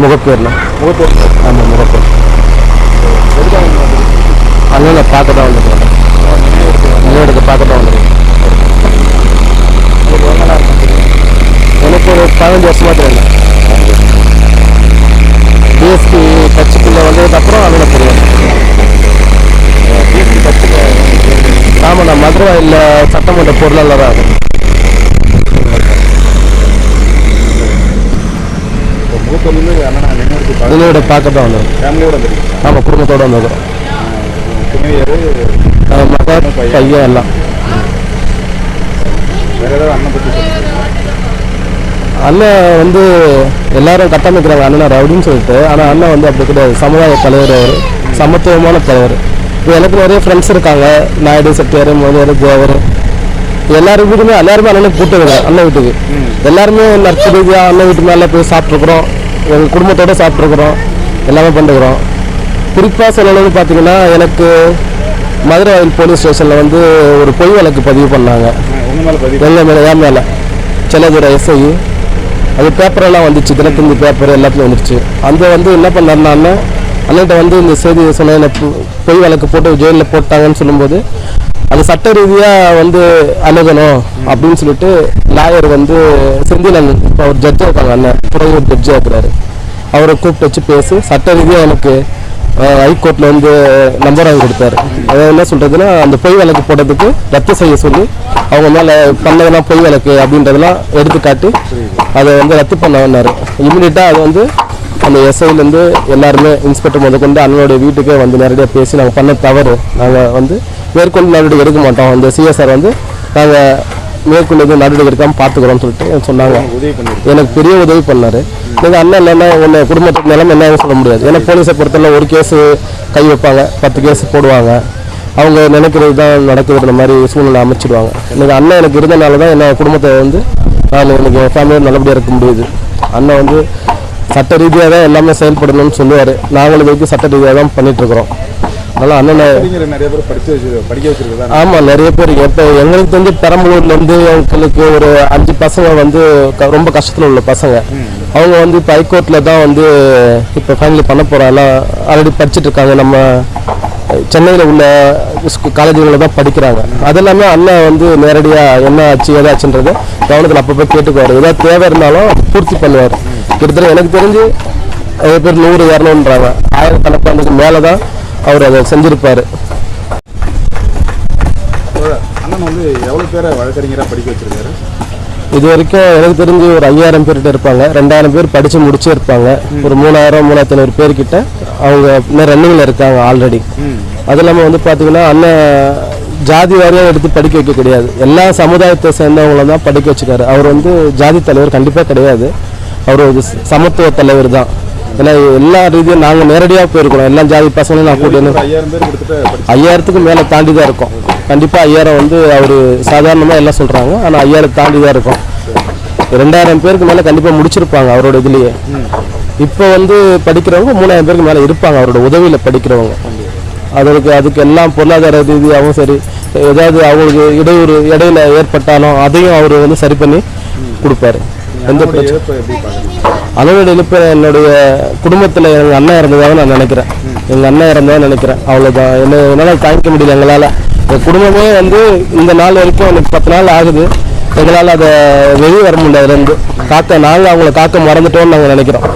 முகப்பேர்ண்ணா முகப்பேர் ஆமாம் முகப்பேர் எதுக்காக அண்ணனை பார்க்க தான் வந்துருக்கேன். நினைவுக்கு பார்க்க தான் வந்துருக்கேன். எனக்கு ஒரு பதினஞ்சு வருஷமா தெரியல பிஎஸ்பி கட்சிக்குள்ளே வந்ததுக்கப்புறம் அண்ணனை தெரியும் பிஎஸ்சி கட்சியில் ஆமாம் நான் இல்லை சட்டமன்ற பொருளாளராக இருக்கேன் இப்போ முகத்தூர்லேருந்து அண்ணனா நினைவுக்கு பார்க்க தான் வந்தோம். ஃபேமிலியோட வந்துருக்கீங்க ஆமாம் குடும்பத்தோடு வந்துருக்கிறோம். துணைவியர் மகன் பையன். எல்லாம். வேற ஏதாவது அண்ணன் பற்றி அண்ணன் வந்து எல்லாரும் கட்டமைக்கிறாங்க அண்ணன் ரவுடின்னு சொல்லிட்டு. ஆனால் அண்ணன் வந்து அப்படி கிடையாது. சமுதாய தலைவர் அவர். சமத்துவமான தலைவர். இப்போ எனக்கு நிறைய ஃப்ரெண்ட்ஸ் இருக்காங்க. நாயுடு செட்டியார் மோதியார் தேவர் எல்லாரும் வீட்டுமே எல்லாருமே அண்ணனுக்கு கூட்டுங்க அண்ணன் வீட்டுக்கு. எல்லாருமே நட்பு ரீதியாக அண்ணன் வீட்டு மேலே போய் சாப்பிட்ருக்குறோம் எங்கள் குடும்பத்தோடு சாப்பிட்ருக்குறோம் எல்லாமே பண்ணுறோம் குறிப்பாக சொல்லணும்னு பார்த்தீங்கன்னா எனக்கு மதுரை வயல் போலீஸ் ஸ்டேஷனில் வந்து ஒரு பொய் வழக்கு பதிவு பண்ணாங்க. உங்கள் மேலே பதிவு மேலே என் மேலே. செல்லதுரை எஸ்ஐ அது பேப்பரெல்லாம் வந்துச்சு. தினத்தந்தி பேப்பர் எல்லாத்துலையும் வந்துருச்சு. அந்த வந்து என்ன பண்ணாருன்னா அண்ணன்கிட்ட வந்து இந்த செய்தி சொன்ன பொய் வழக்கு போட்டு ஜெயிலில் போட்டாங்கன்னு சொல்லும்போது அது சட்ட ரீதியாக வந்து அணுகணும் அப்படின்னு சொல்லிட்டு லாயர் வந்து செந்திலன் இப்போ அவர் ஜட்ஜாக இருக்காங்க அண்ணன் புறவூர் ஜட்ஜாக இருக்கிறாரு. அவரை கூப்பிட்டு வச்சு பேசி சட்ட ரீதியாக எனக்கு ஹைகோர்ட்டில் வந்து நம்பர் வாங்கி கொடுத்தாரு. அதை என்ன சொல்கிறதுன்னா அந்த பொய் வழக்கு போட்டதுக்கு ரத்து செய்ய சொல்லி அவங்க மேலே பண்ணதெல்லாம் பொய் வழக்கு அப்படின்றதெல்லாம் எடுத்துக்காட்டி அதை வந்து ரத்து பண்ண வந்தார் இமீடியட்டாக அது வந்து அந்த எஸ்ஐலேருந்து எல்லாருமே இன்ஸ்பெக்டர் முதற்கொண்டு அண்ணனுடைய வீட்டுக்கே வந்து நேரடியாக பேசி நாங்கள் பண்ண தவறு. நாங்கள் வந்து மேற்கொண்டு நடவடிக்கை எடுக்க மாட்டோம். அந்த சிஎஸ்ஆர் வந்து நாங்கள் மேற்கொண்டு எதுவும் நடவடிக்கை எடுக்காமல் பார்த்துக்குறோம்னு சொல்லிட்டு சொன்னாங்க. எனக்கு பெரிய உதவி பண்ணாரு. நீங்கள் அண்ணன் இல்லைன்னா உன்னை குடும்பத்துக்கு நிலம் என்னன்னு சொல்ல முடியாது. ஏன்னா போலீஸை பொறுத்தவரை ஒரு கேஸ் கை வைப்பாங்க பத்து கேஸ் போடுவாங்க. அவங்க நினைக்கிறது தான் நடக்குதுன்ற மாதிரி சூழ்நிலை அமைச்சிடுவாங்க இன்னைக்கு அண்ணன் எனக்கு இருந்தனால தான் என்ன குடும்பத்தை வந்து நான் எனக்கு என் ஃபேமிலியோட நல்லபடியாக இருக்க முடியுது. அண்ணன் வந்து சட்ட ரீதியாக தான் எல்லாமே செயல்படணும்னு சொல்லுவார். நாங்களும் இதுக்கு சட்ட ரீதியாக தான் பண்ணிட்டு இருக்கிறோம். அதனால் அண்ணனை நிறைய பேர் படிச்சு வச்சு படிக்க வச்சிருக்கதா ஆமாம் நிறைய பேர் இப்போ எங்களுக்கு வந்து பெரம்பலூர்லேருந்து எங்களுக்கு ஒரு அஞ்சு பசங்க வந்து ரொம்ப கஷ்டத்தில் உள்ள பசங்க. அவங்க வந்து இப்போ ஹைகோர்ட்டில் தான் வந்து இப்போ ஃபைனல் பண்ண போகிறோம் எல்லாம் ஆல்ரெடி படிச்சுட்டு இருக்காங்க நம்ம சென்னையில் உள்ள காலேஜுகளில் தான் படிக்கிறாங்க. அதெல்லாமே அண்ணன் வந்து நேரடியாக என்ன ஆச்சு ஏதாச்சுன்றது கவனத்தில் அப்பப்போ கேட்டுக்குவார். ஏதாவது தேவை இருந்தாலும் பூர்த்தி பண்ணுவார். கிட்டத்தட்ட எனக்கு தெரிஞ்சு நிறைய பேர் நூறு இரநூறுன்றாங்க. ஆயிரக்கணக்கானதுக்கு மேலே தான் அவர் அதை செஞ்சுருப்பார். அண்ணன் வந்து எவ்வளோ பேரை வழக்கறிஞராக படிக்க வச்சிருக்காரு? இது வரைக்கும் எனக்கு தெரிஞ்சு ஒரு ஐயாயிரம் பேர்கிட்ட இருப்பாங்க. ரெண்டாயிரம் பேர் படித்து முடிச்சே இருப்பாங்க. ஒரு மூணாயிரம் மூணாயிரத்தி ஐநூறு பேர்கிட்ட அவங்க ரன்னிங்கில் இருக்காங்க ஆல்ரெடி அது இல்லாமல் வந்து பார்த்தீங்கன்னா அண்ணன் ஜாதி வாரியாக எடுத்து படிக்க வைக்க கிடையாது. எல்லா சமுதாயத்தை சேர்ந்தவங்கள தான் படிக்க வச்சுக்காரு. அவர் வந்து ஜாதி தலைவர் கண்டிப்பாக கிடையாது. அவர் ஒரு சமத்துவ தலைவர் தான். ஏன்னா எல்லா ரீதியும் நாங்கள் நேரடியாக போயிருக்கிறோம் எல்லா ஜாதி பசங்களும் நான் கூட்டிட்டு ஐயாயிரத்துக்கு மேலே தாண்டி தான் இருக்கும். கண்டிப்பாக ஐயாயிரம் வந்து அவர் சாதாரணமாக எல்லாம் சொல்கிறாங்க ஆனால் ஐயாயிரம் தாண்டி தான் இருக்கும். ரெண்டாயிரம் பேருக்கு மேலே கண்டிப்பாக முடிச்சிருப்பாங்க அவரோட இதுலேயே. இப்போ வந்து படிக்கிறவங்க மூணாயிரம் பேருக்கு மேலே இருப்பாங்க அவரோட உதவியில் படிக்கிறவங்க. அதற்கு அதுக்கு எல்லாம் பொருளாதார ரீதியாகவும் சரி ஏதாவது அவங்களுக்கு இடையூறு இடையில ஏற்பட்டாலும் அதையும் அவர் வந்து சரி பண்ணி கொடுப்பாரு. எந்த அதனுடைய இழப்பு என்னுடைய குடும்பத்தில் எங்கள் அண்ணன் இறந்ததாக நான் நினைக்கிறேன். எங்கள் அண்ணன் இறந்ததாக நினைக்கிறேன். அவ்வளோதான் என்ன என்னால் தாங்கிக்க முடியல எங்களால். என் குடும்பமே வந்து இந்த நாள் வரைக்கும் எனக்கு பத்து நாள் ஆகுது. எங்களால் அதை வெளியே வர முடியல அதுலேருந்து காக்க நாங்கள் அவங்கள காக்க மறந்துட்டோம்னு நாங்கள் நினைக்கிறோம்.